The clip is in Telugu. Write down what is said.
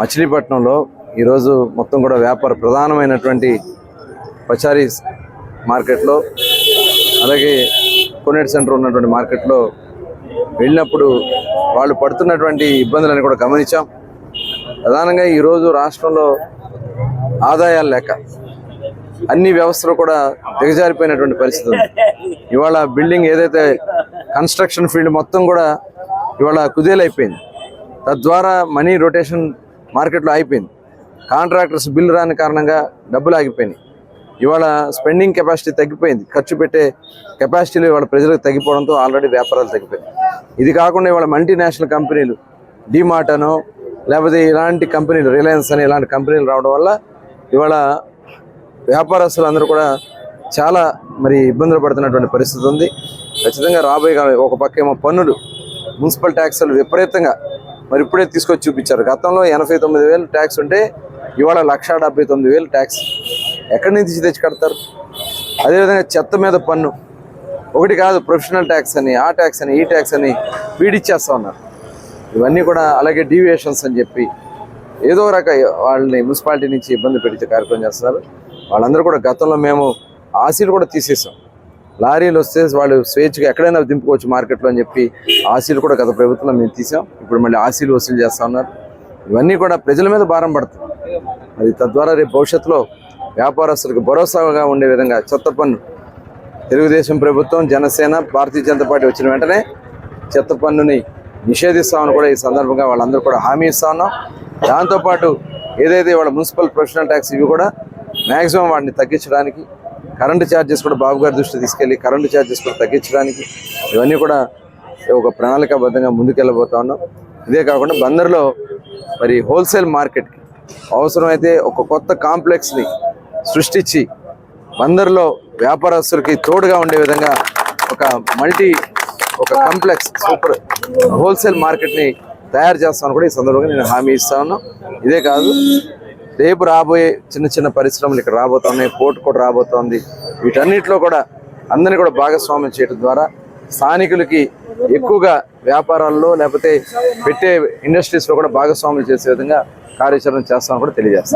మచిలీపట్నంలో ఈరోజు మొత్తం కూడా వ్యాపార ప్రధానమైనటువంటి పచారీ మార్కెట్లో అలాగే కొనేట్ సెంటర్ ఉన్నటువంటి మార్కెట్లో వెళ్ళినప్పుడు వాళ్ళు పడుతున్నటువంటి ఇబ్బందులను కూడా గమనించాం. ప్రధానంగా ఈరోజు రాష్ట్రంలో ఆదాయాలు లేక అన్ని వ్యవస్థలు కూడా దిగజారిపోయినటువంటి పరిస్థితి ఉంది. ఇవాళ బిల్డింగ్ ఏదైతే కన్స్ట్రక్షన్ ఫీల్డ్ మొత్తం కూడా ఇవాళ కుదేలైపోయింది. తద్వారా మనీ రొటేషన్ మార్కెట్లో అయిపోయింది కాంట్రాక్టర్స్ బిల్లు రాని కారణంగా డబ్బులు ఆగిపోయినాయి. ఇవాళ స్పెండింగ్ కెపాసిటీ తగ్గిపోయింది. ఖర్చు పెట్టే కెపాసిటీలు ఇవాళ ప్రజలకు తగ్గిపోవడంతో ఆల్రెడీ వ్యాపారాలు తగ్గిపోయాయి. ఇది కాకుండా ఇవాళ మల్టీనేషనల్ కంపెనీలు డిమార్ట్ అనో లేకపోతే ఇలాంటి కంపెనీలు రిలయన్స్ అని ఇలాంటి కంపెనీలు రావడం వల్ల ఇవాళ వ్యాపారస్తులు అందరూ కూడా చాలా మరి ఇబ్బందులు పడుతున్నటువంటి పరిస్థితి ఉంది. ఖచ్చితంగా రాబోయే ఒక పక్క ఏమో పన్నులు మున్సిపల్ ట్యాక్సులు విపరీతంగా మరి ఇప్పుడే తీసుకొచ్చి చూపించారు. గతంలో ఎనభై తొమ్మిది వేలు ట్యాక్స్ ఉంటే ఇవాళ లక్ష డెబ్బై తొమ్మిది వేలు ట్యాక్స్. ఎక్కడి నుంచి తెచ్చి కడతారు అదేవిధంగా చెత్త మీద పన్ను. ఒకటి కాదు ప్రొఫెషనల్ ట్యాక్స్ అని ఆ ట్యాక్స్ అని ఈ ట్యాక్స్ అని వీడిచ్చేస్తా ఉన్నారు. ఇవన్నీ కూడా అలాగే డీవియేషన్స్ అని చెప్పి ఏదో రక వాళ్ళని మున్సిపాలిటీ నుంచి ఇబ్బంది పెట్టే కార్యక్రమం చేస్తున్నారు. వాళ్ళందరూ కూడా గతంలో మేము ఆశీలు కూడా తీసేసాం. లారీలు వస్తే వాళ్ళు స్వేచ్ఛగా ఎక్కడైనా దింపుకోవచ్చు మార్కెట్లో అని చెప్పి ఆశీలు కూడా గత ప్రభుత్వంలో మేము తీసాం. ఇప్పుడు మళ్ళీ ఆశీలు వసూలు చేస్తా ఉన్నారు. ఇవన్నీ కూడా ప్రజల మీద భారం పడుతుంది అది తద్వారా రేపు భవిష్యత్తులో వ్యాపారస్తులకు భరోసాగా ఉండే విధంగా చెత్త పన్ను తెలుగుదేశం ప్రభుత్వం జనసేన భారతీయ జనతా పార్టీ వచ్చిన వెంటనే చెత్త పన్నుని నిషేధిస్తామని కూడా ఈ సందర్భంగా వాళ్ళందరూ కూడా హామీ ఇస్తా ఉన్నాం. దాంతోపాటు ఏదైతే వాళ్ళ మున్సిపల్ ప్రొఫెషనల్ ట్యాక్స్ ఇవి కూడా మ్యాక్సిమం వాటిని తగ్గించడానికి కరెంటు ఛార్జెస్ కూడా బాబు గారి దృష్టి తీసుకెళ్ళి కరెంటు ఛార్జెస్ కూడా తగ్గించడానికి ఇవన్నీ కూడా ఒక ప్రణాళికాబద్ధంగా ముందుకెళ్ళబోతా ఉన్నాం. ఇదే కాకుండా బందర్లో మరి హోల్సేల్ మార్కెట్కి అవసరమైతే ఒక కొత్త కాంప్లెక్స్ని సృష్టించి బందర్లో వ్యాపారస్తులకి తోడుగా ఉండే విధంగా ఒక మల్టీ ఒక కాంప్లెక్స్ సూపర్ హోల్సేల్ మార్కెట్ని తయారు చేస్తామని కూడా ఈ సందర్భంగా నేను హామీ ఇస్తా ఉన్నాను ఇదే కాదు రేపు రాబోయే చిన్న చిన్న పరిశ్రమలు ఇక్కడ రాబోతున్నాయి పోర్ట్ కూడా రాబోతోంది. వీటన్నిటిలో కూడా అందరినీ కూడా భాగస్వామ్యం చేయడం ద్వారా స్థానికులకి ఎక్కువగా వ్యాపారాల్లో లేకపోతే పెట్టే ఇండస్ట్రీస్లో కూడా భాగస్వామ్యం చేసే విధంగా కార్యాచరణ చేస్తామని కూడా తెలియజేస్తాం.